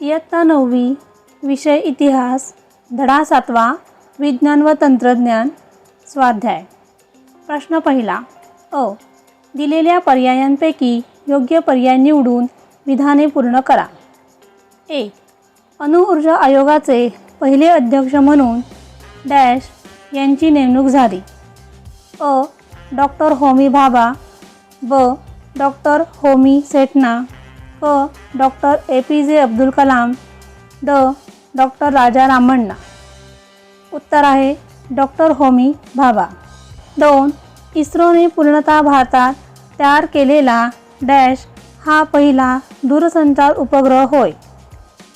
इयत्ता नववी विषय इतिहास धडा सातवा विज्ञान व तंत्रज्ञान स्वाध्याय. प्रश्न पहिला अ. दिलेल्या पर्यायांपैकी योग्य पर्याय निवडून विधाने पूर्ण करा. एक अणुऊर्जा आयोगाचे पहिले अध्यक्ष म्हणून डॅश यांची नेमणूक झाली. अ. डॉक्टर होमी भाभा ब डॉक्टर होमी सेठना क doctor A P J Abdul Kalam ड डॉक्टर राजा रामण्णा. उत्तर आहे डॉक्टर होमी भाभा. दोन इस्रोने पूर्णतः भारतात तयार केलेला डॅश हा पहिला दूरसंचार उपग्रह होय.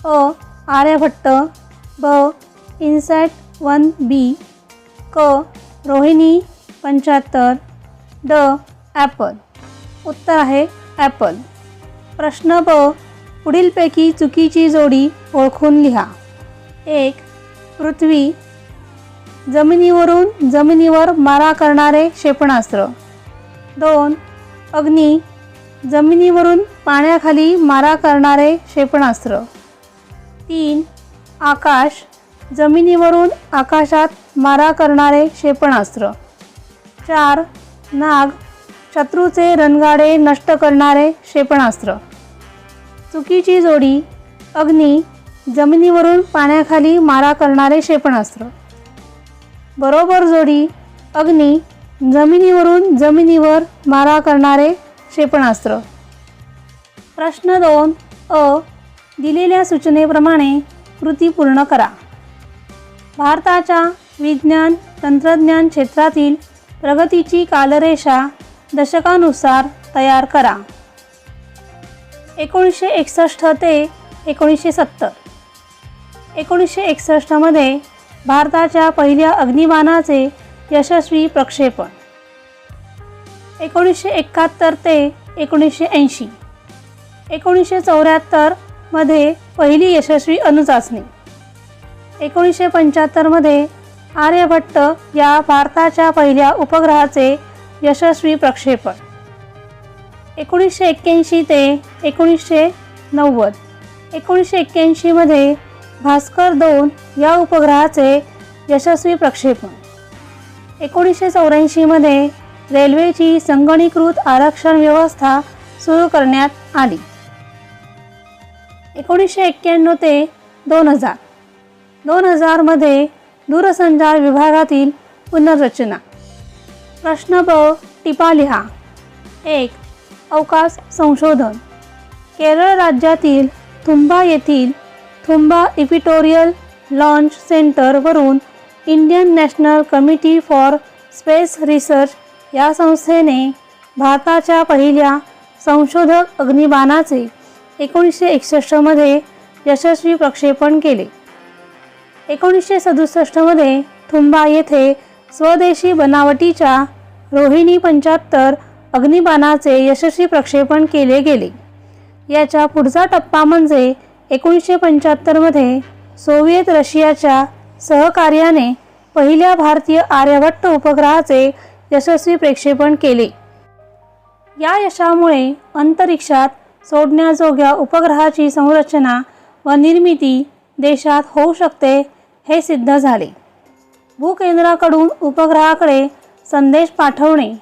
अ आर्यभट्ट ब इन्सॅट वन बी क रोहिणी पंच्याहत्तर ड ॲपल. उत्तर आहे ॲपल. प्रश्न ब पुढीलपैकी चुकीची जोडी ओळखून लिहा. एक पृथ्वी. जमिनीवरून जमिनीवर मारा करणारे क्षेपणास्त्र. दोन अग्नी. जमिनीवरून पाण्याखाली मारा करणारे क्षेपणास्त्र. तीन आकाश. जमिनीवरून आकाशात मारा करणारे क्षेपणास्त्र. चार नाग. शत्रूचे रणगाडे नष्ट करणारे क्षेपणास्त्र. चुकीची जोडी अग्नी जमिनीवरून पाण्याखाली मारा करणारे क्षेपणास्त्र. बरोबर जोडी अग्नी जमिनीवरून जमिनीवर मारा करणारे क्षेपणास्त्र. प्रश्न दोन अ दिलेल्या सूचनेप्रमाणे कृती पूर्ण करा. भारताच्या विज्ञान तंत्रज्ञान क्षेत्रातील प्रगतीची कालरेषा दशकानुसार तयार करा. एकोणीसशे एकसष्ट ते एकोणीसशे सत्तर. एकोणीसशे एकसष्टमध्ये भारताच्या पहिल्या अग्निबाणाचे यशस्वी प्रक्षेपण. एकोणीसशे एकाहत्तर ते एकोणीसशे ऐंशी. एकोणीसशे चौऱ्याहत्तरमध्ये पहिली यशस्वी अणुचाचणी. एकोणीसशे पंच्याहत्तरमध्ये आर्यभट्ट या भारताच्या पहिल्या उपग्रहाचे यशस्वी प्रक्षेपण. एकोणीसशे एक्क्याऐंशी ते एकोणीसशे नव्वद. एकोणीसशे एक्क्याऐंशीमध्ये भास्कर दोन या उपग्रहाचे यशस्वी प्रक्षेपण. एकोणीसशे चौऱ्याऐंशीमध्ये रेल्वेची संगणीकृत आरक्षण व्यवस्था सुरू करण्यात आली. एकोणीसशे एक्क्याण्णव ते दोन हजार. दोन हजारमध्ये दूरसंचार विभागातील पुनर्रचना. प्रश्न ब टिपा लिहा. एक अवकाश संशोधन. केरळ राज्यातील थुंबा येथील Thumba equatorial launch सेंटरवरून Indian national committee for space research या संस्थेने भारताच्या पहिल्या संशोधक अग्निबाणाचे एकोणीसशे एकसष्टमध्ये यशस्वी प्रक्षेपण केले. एकोणीसशे सदुसष्टमध्ये थुंबा येथे स्वदेशी बनावटीच्या रोहिणी पंच्याहत्तर अग्निबाणाचे यशस्वी प्रक्षेपण केले गेले. याच्या पुढचा टप्पा म्हणजे एकोणीसशे पंच्याहत्तरमध्ये सोव्हिएत रशियाच्या सहकार्याने पहिल्या भारतीय आर्यभट्ट उपग्रहाचे यशस्वी प्रक्षेपण केले. या यशामुळे अंतरिक्षात सोडण्याजोग्या उपग्रहाची संरचना व निर्मिती देशात होऊ शकते हे सिद्ध झाले. भूकेंद्राकडून उपग्रहाकडे संदेश पाठवणे.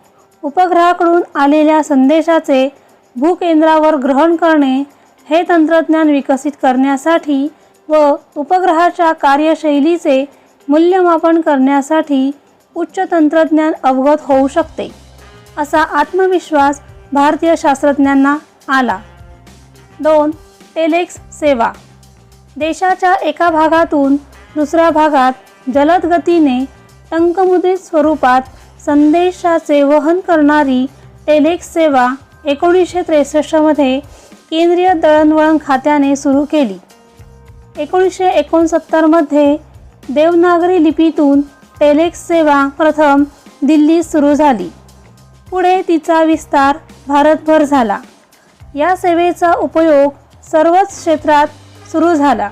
उपग्रहाकडून आलेल्या संदेशाचे भूकेंद्रावर ग्रहण करणे हे तंत्रज्ञान विकसित करण्यासाठी व उपग्रहाच्या कार्यशैलीचे मूल्यमापन करण्यासाठी उच्च तंत्रज्ञान अवगत होऊ शकते असा आत्मविश्वास भारतीय शास्त्रज्ञांना आला. दोन टेलेक्स सेवा. देशाच्या एका भागातून दुसऱ्या भागात जलद गतीने टंकमुद्रित स्वरूपात संदेशाचे वहन करणारी टेलेक्स सेवा एकोणीसशे त्रेसष्टमध्ये केंद्रीय दळणवळण खात्याने सुरू केली. एकोणीसशे एकोणसत्तरमध्ये देवनागरी लिपीतून टेलेक्स सेवा प्रथम दिल्लीत सुरू झाली. पुढे तिचा विस्तार भारतभर झाला. या सेवेचा उपयोग सर्वच क्षेत्रात सुरू झाला.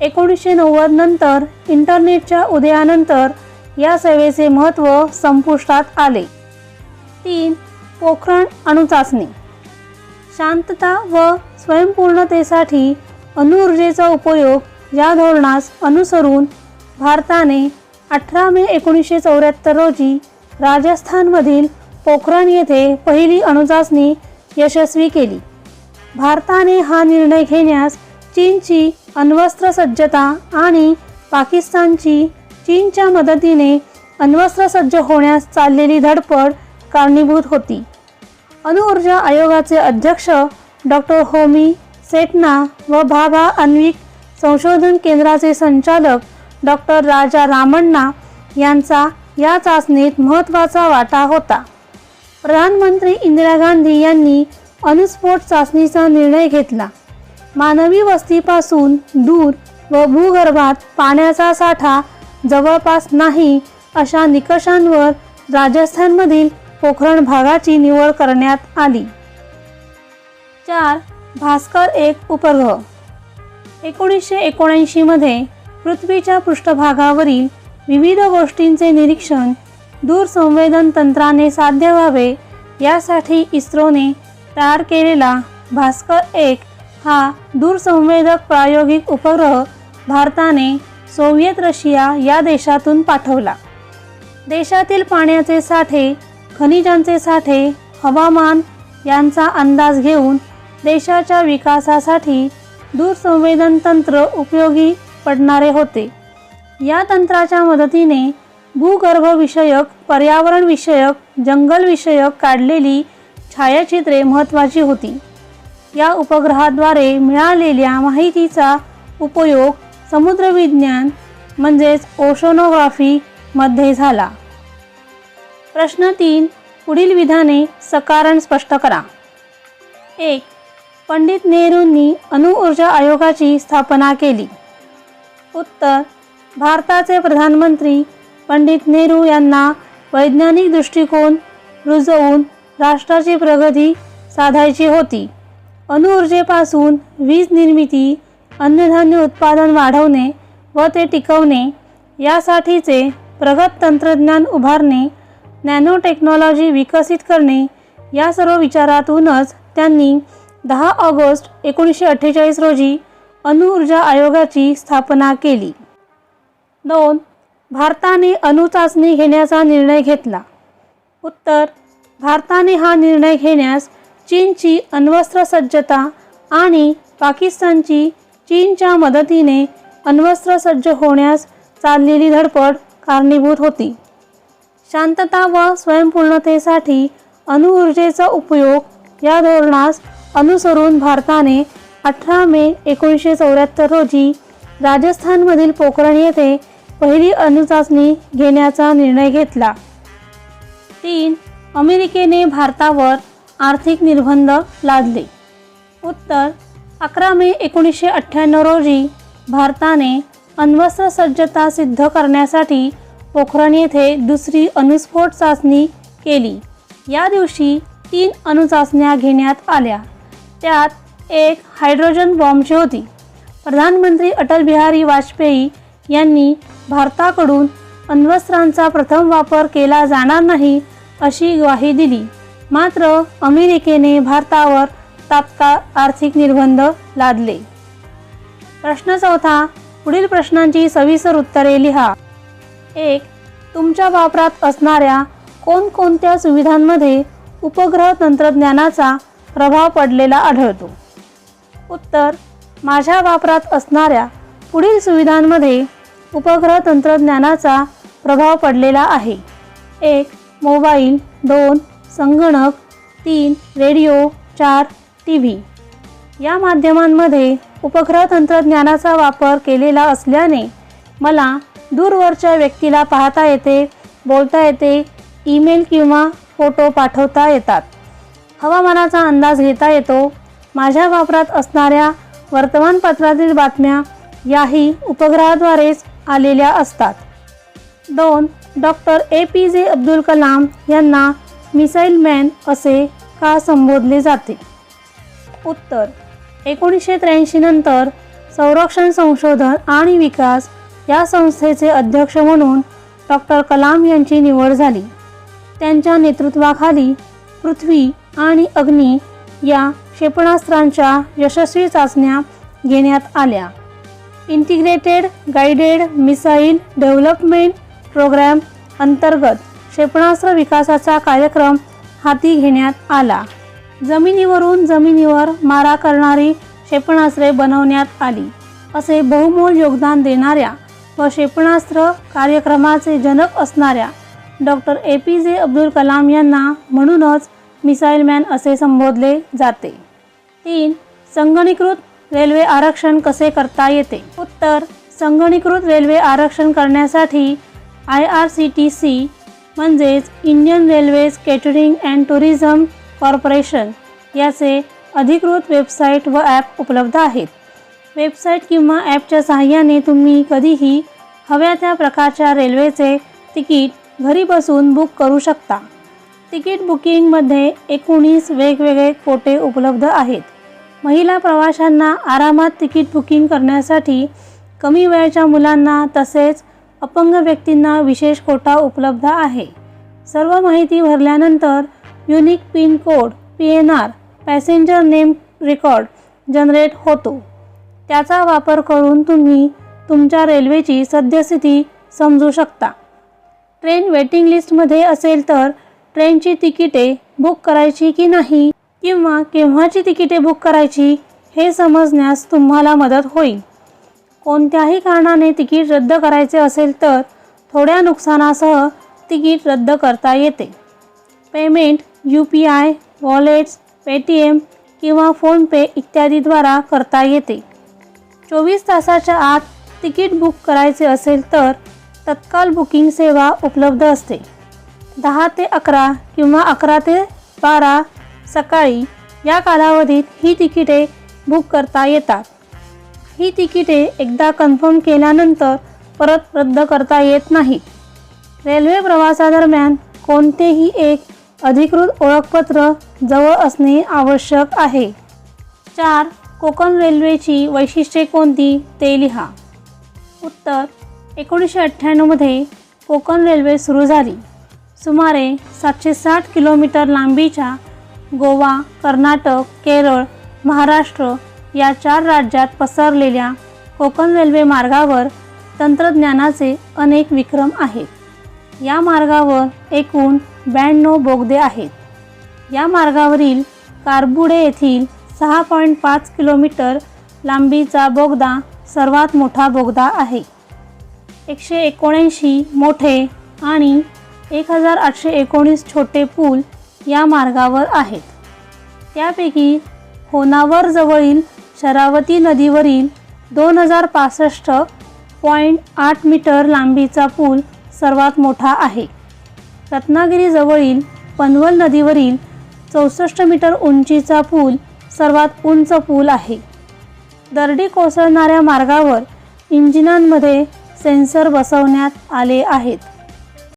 एकोणीसशे नव्वद नंतर इंटरनेटच्या उदयानंतर या सेवेचे महत्त्व संपुष्टात आले. तीन पोखरण अणुचाचणी शांतता व स्वयंपूर्णतेसाठी अणुऊर्जेचा उपयोग या धोरणास अनुसरून भारताने अठरा मे एकोणीसशे चौऱ्याहत्तर रोजी राजस्थानमधील पोखरण येथे पहिली अणुचाचणी यशस्वी केली. भारताने हा निर्णय घेण्यास चीनची अण्वस्त्र सज्जता आणि पाकिस्तानची चीनच्या मदतीने अण्वस्त्र सज्ज होण्यास चाललेली धडपड कारणीभूत होती. अणुऊर्जा आयोगाचे अध्यक्ष डॉक्टर होमी सेटना व भाभा आण्विक संशोधन केंद्राचे संचालक डॉक्टर राजा रामण्णा यांचा या चाचणीत महत्त्वाचा वाटा होता. प्रधानमंत्री इंदिरा गांधी यांनी अणुस्फोट चाचणीचा निर्णय घेतला. मानवी वस्तीपासून दूर व भूगर्भात पाण्याचा साठा जवळपास नाही अशा निकषांवर राजस्थानमधील पोखरण भागाची निवड करण्यात आली. चार भास्कर एक उपग्रह. एकोणीसशे एकोणऐंशीमध्ये पृथ्वीच्या पृष्ठभागावरील विविध गोष्टींचे निरीक्षण दूरसंवेदन तंत्राने साध्य व्हावे यासाठी इस्रोने तयार केलेला भास्कर एक हा दूरसंवेदक प्रायोगिक उपग्रह भारताने सोव्हिएत रशिया या देशातून पाठवला. देशातील पाण्याचे साठे खनिजांचे साठे हवामान यांचा अंदाज घेऊन देशाच्या विकासासाठी दूरसंवेदन तंत्र उपयोगी पडणारे होते. या तंत्राच्या मदतीने भूगर्भविषयक पर्यावरणविषयक जंगलविषयक काढलेली छायाचित्रे महत्त्वाची होती. या उपग्रहाद्वारे मिळालेल्या माहितीचा उपयोग समुद्रविज्ञान म्हणजेच ओशोनोग्राफीमध्ये झाला. प्रश्न तीन पुढील विधाने सकारण स्पष्ट करा. एक पंडित नेहरूंनी अणुऊर्जा आयोगाची स्थापना केली. उत्तर भारताचे प्रधानमंत्री पंडित नेहरू यांना वैज्ञानिक दृष्टिकोन रुजवून राष्ट्राची प्रगती साधायची होती. अणुऊर्जेपासून वीज निर्मिती अन्नधान्य उत्पादन वाढवणे व ते टिकवणे यासाठीचे प्रगत तंत्रज्ञान उभारणे नॅनो टेक्नॉलॉजी विकसित करणे या सर्व विचारातूनच त्यांनी दहा ऑगस्ट एकोणीसशे अठ्ठेचाळीस रोजी अणुऊर्जा आयोगाची स्थापना केली. दोन भारताने अणुचाचणी घेण्याचा निर्णय घेतला. उत्तर भारताने हा निर्णय घेण्यास चीनची अण्वस्त्र सज्जता आणि पाकिस्तानची चीनच्या मदतीने अण्वस्त्र सज्ज होण्यास चाललेली धडपड कारणीभूत होती. शांतता व स्वयंपूर्णतेसाठी अणुऊर्जेचा उपयोग या धोरणास अनुसरून भारताने अठरा मे एकोणीसशे चौऱ्याहत्तर रोजी राजस्थानमधील पोखरण येथे पहिली अणुचाचणी घेण्याचा निर्णय घेतला. तीन अमेरिकेने भारतावर आर्थिक निर्बंध लादले. उत्तर अकरा मे एकोणीसशे अठ्ठ्याण्णव रोजी भारताने अण्वस्त्र सज्जता सिद्ध करण्यासाठी पोखरण येथे दुसरी अणुस्फोट चाचणी केली. या दिवशी तीन अणुचाचण्या घेण्यात आल्या. त्यात एक हायड्रोजन बॉम्बची होती. प्रधानमंत्री अटल बिहारी वाजपेयी यांनी भारताकडून अण्वस्त्रांचा प्रथम वापर केला जाणार नाही अशी ग्वाही दिली. मात्र अमेरिकेने भारतावर तात्काळ आर्थिक निर्बंध लादले. प्रश्न चौथा पुढील प्रश्नांची सविस्तर उत्तरे लिहा. एक तुमच्या वापरात असणाऱ्या कोणकोणत्या सुविधांमध्ये उपग्रह तंत्रज्ञानाचा प्रभाव पडलेला आढळतो? उत्तर माझ्या वापरात असणाऱ्या पुढील सुविधांमध्ये उपग्रह तंत्रज्ञानाचा प्रभाव पडलेला आहे. एक मोबाईल दोन संगणक तीन रेडिओ चार टी व्ही या माध्यमांमध्ये उपग्रह तंत्रज्ञानाचा वापर केलेला असल्याने मला दूरवरच्या व्यक्तीला पाहता येते बोलता येते ईमेल किंवा फोटो पाठवता येतात. हवामानाचा अंदाज घेता येतो. माझ्या वापरात असणाऱ्या वर्तमानपत्रातील बातम्या याही उपग्रहाद्वारेच आलेल्या असतात. दोन doctor A P J Abdul Kalam यांना मिसाईल मॅन असे का संबोधले जाते? उत्तर एकोणीसशे त्र्याऐंशी नंतर संरक्षण संशोधन आणि विकास या संस्थेचे अध्यक्ष म्हणून डॉक्टर कलाम यांची निवड झाली. त्यांच्या नेतृत्वाखाली पृथ्वी आणि अग्नी या क्षेपणास्त्रांच्या यशस्वी चाचण्या घेण्यात आल्या. Integrated guided missile development programme अंतर्गत क्षेपणास्त्र विकासाचा कार्यक्रम हाती घेण्यात आला. जमिनीवरून जमिनीवर मारा करणारी क्षेपणास्त्रे बनवण्यात आली. असे बहुमोल योगदान देणाऱ्या व क्षेपणास्त्र कार्यक्रमाचे जनक असणाऱ्या doctor A. P. J. Abdul Kalam यांना म्हणूनच मिसाईल मॅन असे संबोधले जाते. तीन संगणीकृत रेल्वे आरक्षण कसे करता येते? उत्तर संगणीकृत रेल्वे आरक्षण करण्यासाठी I. R. C. T. C. म्हणजेच Indian railways catering and tourism corporation याचे अधिकृत वेबसाईट व ॲप उपलब्ध आहेत. वेबसाईट किंवा ॲपच्या सहाय्याने तुम्ही कधीही हव्या त्या प्रकारच्या रेल्वेचे तिकीट घरी बसून बुक करू शकता. तिकीट बुकिंगमध्ये एकोणीस वेगवेगळे कोटे उपलब्ध आहेत. महिला प्रवाशांना आरामात तिकीट बुकिंग करण्यासाठी कमी वयाच्या मुलांना तसेच अपंग व्यक्तींना विशेष कोटा उपलब्ध आहे. सर्व माहिती भरल्यानंतर unique pin code P N R passenger name record generate होतो. त्याचा वापर करून तुम्ही तुमच्या रेल्वेची सद्यस्थिती समजू शकता. ट्रेन वेटिंग लिस्टमध्ये असेल तर ट्रेनची तिकिटे बुक करायची की नाही किंवा केव्हाची तिकिटे बुक करायची हे समजण्यास तुम्हाला मदत होईल. कोणत्याही कारणाने तिकीट रद्द करायचे असेल तर थोड्या नुकसानासह तिकीट रद्द करता येते. Payment U P I wallets Paytm किंवा फोनपे इत्यादीद्वारा करता येते. चोवीस तासाच्या आत तिकीट बुक करायचे असेल तर तत्काल बुकिंग सेवा उपलब्ध असते. दहा ते अकरा किंवा अकरा ते बारा सकाळी या कालावधीत ही तिकिटे बुक करता येतात. ही तिकिटे एकदा कन्फर्म केल्यानंतर परत रद्द करता येत नाही. रेल्वे प्रवासादरम्यान कोणतेही एक अधिकृत ओळखपत्र जवळ असणे आवश्यक आहे. चार कोकण रेल्वेची वैशिष्ट्ये कोणती ते लिहा. उत्तर एकोणीसशे अठ्ठ्याण्णवमध्ये कोकण रेल्वे सुरू झाली. सुमारे सातशे साठ किलोमीटर लांबीच्या गोवा कर्नाटक केरळ महाराष्ट्र या चार राज्यात पसरलेल्या कोकण रेल्वे मार्गावर तंत्रज्ञानाचे अनेक विक्रम आहेत. या मार्गावर एकूण ब्याण्णव बोगदे आहेत. या मार्गावरील कारबुडे येथील सहा पॉईंट पाच किलोमीटर लांबीचा बोगदा सर्वात मोठा बोगदा आहे. एकशे एकोणऐंशी मोठे आणि एक हजार आठशे एकोणीस छोटे पूल या मार्गावर आहेत. त्यापैकी होनावर जवळील शरावती नदीवरील दोन हजार पासष्ट पॉईंट आठ मीटर लांबीचा पूल सर्वात मोठा आहे. रत्नागिरीजवळील पनवल नदीवरील चौसष्ट मीटर उंचीचा पूल सर्वात उंच पूल आहे. दरडी कोसळणाऱ्या मार्गावर इंजिनांमध्ये सेन्सर बसवण्यात आले आहेत.